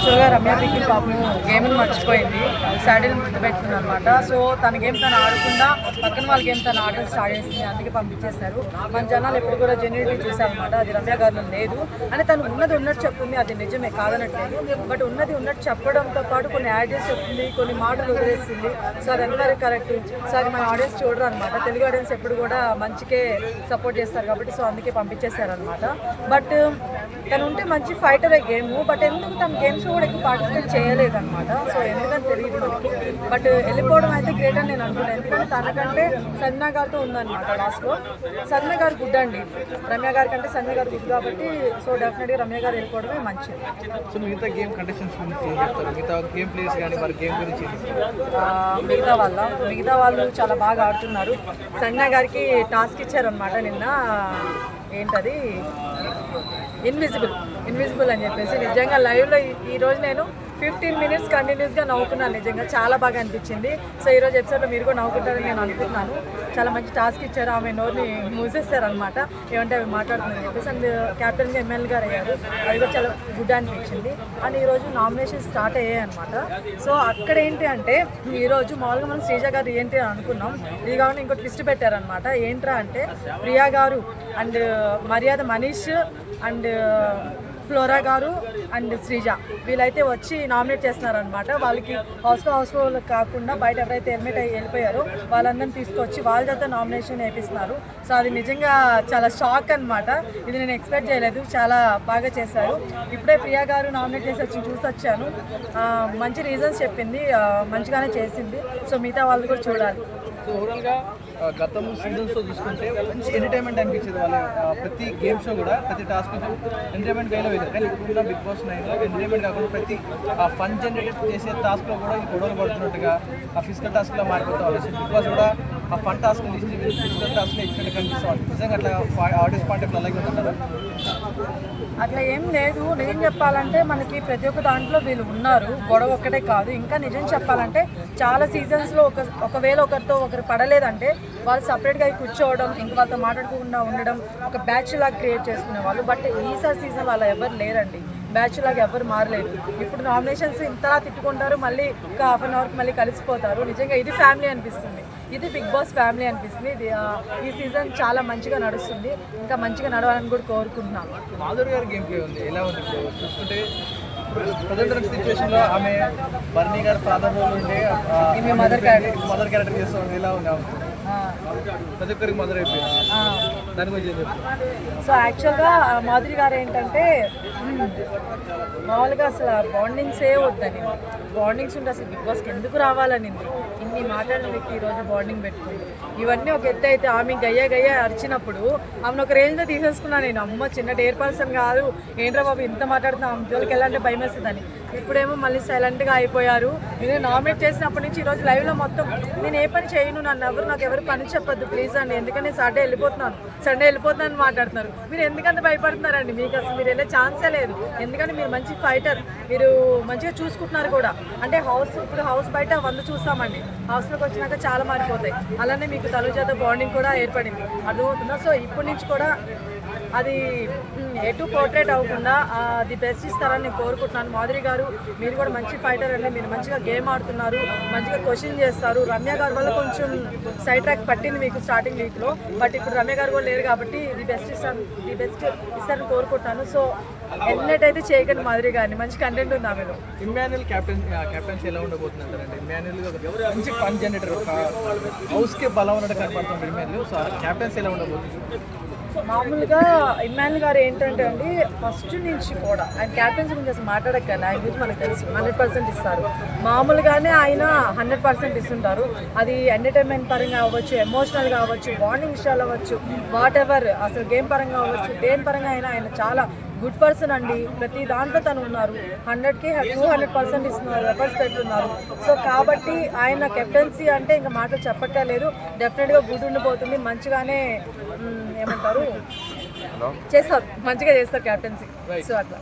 యాక్చువల్గా రమ్య పిక్కి పాపం గేమ్ని మర్చిపోయింది. సాడిల్ పెట్టుకుంది అనమాట సో తన గేమ్ తను ఆడకుండా పక్కన వాళ్ళ గేమ్ తను ఆడడం స్టార్ట్ చేసింది. అందుకే పంపించేశారు. మన జనాలు ఎప్పుడు కూడా జెన్యునిటీ చూసారనమాట అది రమ్య గారిలో లేదు. అని తను ఉన్నది ఉన్నట్టు చెప్తుంది. అది నిజమే కాదనట్లేదు. బట్ ఉన్నది ఉన్నట్టు చెప్పడంతో పాటు కొన్ని యాడ్ చెప్తుంది కొన్ని మాటలు వదిలేస్తుంది. సో అది ఎంతవరకు కరెక్ట్ సో అది మన ఆడియన్స్ చూడరు అనమాట తెలుగు ఆడియన్స్ ఎప్పుడు కూడా మంచికే సపోర్ట్ చేస్తారు కాబట్టి సో అందుకే పంపించేశారనమాట బట్ తను ఉంటే మంచి ఫైటర్ గేమ్ బట్ ఎందుకు తన గేమ్స్ కూడా ఎక్కువ పార్టిసిపేట్ చేయలేదన్నమాట. సో ఎందుకని తెలియదు మనకి. బట్ వెళ్ళిపోవడం అయితే గ్రేట్ అని నేను అనుకున్నాను ఎందుకంటే తనకంటే సంజ్ఞ గారితో ఉందన్నమాట లాస్ట్లో సంజ్ఞ గారు గుడ్ అండి. రమ్య గారి కంటే సంజ్ఞ గారు గుడ్ కాబట్టి సో డెఫినెట్గా రమ్య గారు వెళ్ళిపోవడమే మంచిది. సో మిగతా గేమ్ కండిషన్స్ మిగతా గేమ్ ప్లేయర్స్ కానీ వారి గేమ్ గురించి మిగతా వాళ్ళ మిగతా వాళ్ళు చాలా బాగా ఆడుతున్నారు. సంజ్ఞ గారికి టాస్క్ ఇచ్చారనమాట నిన్న. ఏంటది? ఇన్విజిబుల్ ఇన్విజిబుల్ అని చెప్పేసి నిజంగా లైవ్లో ఈ రోజు నేను ఫిఫ్టీన్ మినిట్స్ కంటిన్యూస్గా నవ్వుకున్నాను నిజంగా. చాలా బాగా అనిపించింది. సో ఈరోజు ఎపిసోడ్లో మీరు కూడా నవ్వుకుంటారని నేను అనుకుంటున్నాను. చాలా మంచి టాస్క్ ఇచ్చారు. ఆమె నోరుని మూసేస్తారనమాట ఏమంటే అవి మాట్లాడుతుందని చెప్పేసి. అండ్ క్యాప్టెన్గా ఎమ్మెల్యే గారు అయ్యారు. అది కూడా చాలా గుడ్ అనిపించింది. అండ్ ఈరోజు నామినేషన్ స్టార్ట్ అయ్యాయి అనమాట సో అక్కడ ఏంటి అంటే ఈరోజు మామూలుగా మనం శ్రీజ గారు ఏంటి అని అనుకున్నాం. ఈ కావాలని ఇంకో ట్విస్ట్ పెట్టారనమాట ఏంట్రా అంటే ప్రియా గారు and Maryada Manish and Flora గారు అండ్ శ్రీజ వీళ్ళైతే వచ్చి నామినేట్ చేస్తున్నారనమాట వాళ్ళకి హౌస్లో హౌస్లో కాకుండా బయట ఎవరైతే హెల్మెట్ అయ్యి వెళ్ళిపోయారో వాళ్ళందరినీ తీసుకొచ్చి వాళ్ళ చేత నామినేషన్ వేపిస్తున్నారు. సో అది నిజంగా చాలా షాక్ అన్నమాట. ఇది నేను ఎక్స్పెక్ట్ చేయలేదు. చాలా బాగా చేశారు. ఇప్పుడే ప్రియా గారు నామినేట్ చేసి వచ్చి చూసి వచ్చాను. మంచి రీజన్స్ చెప్పింది. మంచిగానే చేసింది. సో మిగతా వాళ్ళు కూడా చూడాలి. ఓవరాల్గా గతం సీజన్స్తో చూసుకుంటే మంచి ఎంటర్టైన్మెంట్ అనిపించేది వాళ్ళ ఆ, ప్రతి గేమ్ షో కూడా ప్రతి టాస్క్ ఎంటర్టైన్మెంట్ వేలో వేశారు కానీ ఇప్పుడున్న బిగ్ బాస్ నైన్లో ఎంటర్టైన్మెంట్ కాకుండా ప్రతి ఆ ఫన్ జనరేట్ చేసే టాస్క్లో కూడా ఈ గొడవలు పడుతున్నట్టుగా ఆ ఫిజికల్ టాస్క్లో మారిపోతా వాళ్ళు బిగ్ బాస్ కూడా ఆ పంట టాస్క్ తీసి కనిపిస్తుంది నిజంగా అట్లా ఆడియన్స్ పాయింట్ ఆఫ్ అలాగే అట్లా ఏం లేదు. నిజం చెప్పాలంటే మనకి ప్రతి ఒక్క దాంట్లో వీళ్ళు ఉన్నారు. గొడవ ఒక్కటే కాదు. ఇంకా నిజం చెప్పాలంటే చాలా సీజన్స్లో ఒక ఒకవేళ ఒకరితో ఒకరు పడలేదంటే వాళ్ళు సపరేట్గా కూర్చోవడం ఇంక వాళ్ళతో మాట్లాడకుండా ఉండడం ఒక బ్యాచ్ లాగా క్రియేట్ చేసుకునే వాళ్ళు. బట్ ఈసారి సీజన్ వాళ్ళు ఎవరు లేరండి. బ్యాచ్ లాగా ఎవరు మారలేదు. ఇప్పుడు నామినేషన్స్ ఇంతలా తిట్టుకుంటారు మళ్ళీ ఒక హాఫ్ అన్ అవర్కి మళ్ళీ కలిసిపోతారు. నిజంగా ఇది ఫ్యామిలీ అనిపిస్తుంది. ఇది బిగ్ బాస్ ఫ్యామిలీ అనిపిస్తుంది. ఇది ఈ సీజన్ చాలా మంచిగా నడుస్తుంది. ఇంకా మంచిగా నడవాలని కూడా కోరుకుంటున్నాను మాధురి గారి గేమ్ ప్లే ఉంది. ఎలా ఉంది చూసుకుంటే ప్రజెంట్ సిచ్యువేషన్లో ఆమె బర్నీ గారు ఉండే ఈమె mother character. మదర్ క్యారెక్టర్ చేస్తూ ఉంది. ఎలా ఉంది ప్రతి ఒక్కరికి. దాని గురించి సో యాక్చువల్గా మాధురి గారు ఏంటంటే మ్మ్, మామూలుగా అసలు బాండింగ్సే వద్దని. బాండింగ్స్ ఉంటే అసలు బిగ్ బాస్కి ఎందుకు రావాలనింది? ఇన్ని మాటలు మీకు ఈరోజు బాండింగ్ పెట్టుకుంది. ఇవన్నీ ఒక ఎత్తు అయితే ఆమె గయ్య గయ్య అరిచినప్పుడు ఆమెను ఒక రేంజ్లో తీసేసుకున్నాను నేను. అమ్మ చిన్న డేర్ పర్సన్ కాదు. ఏంట్రా బాబు ఇంత మాట్లాడుతున్నా ఆమె జోలికి వెళ్ళాలంటే భయం వేస్తుందని. ఇప్పుడేమో మళ్ళీ సైలెంట్గా అయిపోయారు. నేను నామినేట్ చేసినప్పటి నుంచి ఈరోజు లైవ్లో మొత్తం నేను ఏ పని చేయను నన్ను ఎవరు నాకు ఎవరు పని చెప్పొద్దు ప్లీజ్ అండి. ఎందుకంటే నేను సాటర్డే వెళ్ళిపోతున్నాను. సండే వెళ్ళిపోతున్నాను మాట్లాడుతున్నారు. మీరు ఎందుకంత భయపడుతున్నారండి? మీకు అసలు మీరు వెళ్ళే ఛాన్సే లేదు. ఎందుకంటే మీరు మంచి ఫైటర్ మీరు మంచిగా చూసుకుంటున్నారు కూడా. అంటే హౌస్ ఇప్పుడు హౌస్ బయట వంద చూస్తామండి. హౌస్లోకి వచ్చినాక చాలా మారిపోతాయి. అలానే మీకు తలుజాత బాండింగ్ కూడా ఏర్పడింది. అర్థమవుతుందా? సో ఇప్పటి నుంచి కూడా అది ఎటు పోర్ట్రేట్ అవ్వకుండా ది అది బెస్ట్ ఇస్తారని నేను కోరుకుంటున్నాను. మాధురి గారు మీరు కూడా మంచి ఫైటర్ అండి. మీరు మంచిగా గేమ్ ఆడుతున్నారు మంచిగా క్వశ్చన్ చేస్తారు. రమ్య గారు వల్ల కొంచెం సైడ్ ట్రాక్ పట్టింది మీకు స్టార్టింగ్ వీక్లో బట్ ఇప్పుడు రమ్య గారు కూడా లేరు కాబట్టి ది బెస్ట్ ఇస్తాను ది బెస్ట్ ఇస్తారని కోరుకుంటున్నాను. సో ఎలిమినేట్ అయితే చేయకండి మాధురి గారిని. మంచి కంటెంట్ ఉంది ఆమెలో. ఇమ్మాన్యుల్ కెప్టెన్ కెప్టెన్సీ ఎలా ఉండబోతుంది అంటారండి ఇమ్మాన్యుల్ మంచి ఫన్ జనరేటర్ ఒక హౌస్కి బలం ఉన్నట్టు కనపడుతుంది ఇమ్మాన్యుల్ సో కెప్టెన్సీ ఎలా ఉండబోతుంది? మామూలుగా ఇమ్మాన్యుల్ గారు ఏంటంటే అండి ఫస్ట్ నుంచి కూడా ఆయన క్యాప్టెన్సీ గురించి అసలు మాట్లాడక్కర్లే ఆయన గురించి మనకు తెలుసు. హండ్రెడ్ పర్సెంట్ ఇస్తారు. మామూలుగానే ఆయన హండ్రెడ్ పర్సెంట్ ఇస్తుంటారు. అది ఎంటర్టైన్మెంట్ పరంగా అవ్వచ్చు ఎమోషనల్గా అవ్వచ్చు బాండింగ్ విషయాలు అవ్వచ్చు వాట్ ఎవర్ అసలు గేమ్ పరంగా అవ్వచ్చు దేని పరంగా అయినా ఆయన చాలా గుడ్ పర్సన్ అండి. ప్రతి దాంట్లో తను ఉన్నారు. హండ్రెడ్కి టూ హండ్రెడ్ పర్సెంట్ ఇస్తున్నారు ఎఫర్ట్స్ పెడుతున్నారు. సో కాబట్టి ఆయన కెప్టెన్సీ అంటే ఇంకా మాటలు చెప్పక్కర్లేదు డెఫినెట్గా గుడ్ ఉండిపోతుంది మంచిగానే ఏమంటారు? చేస్తారు. మంచిగా చేస్తారు కెప్టెన్సీ. సో అట్లా.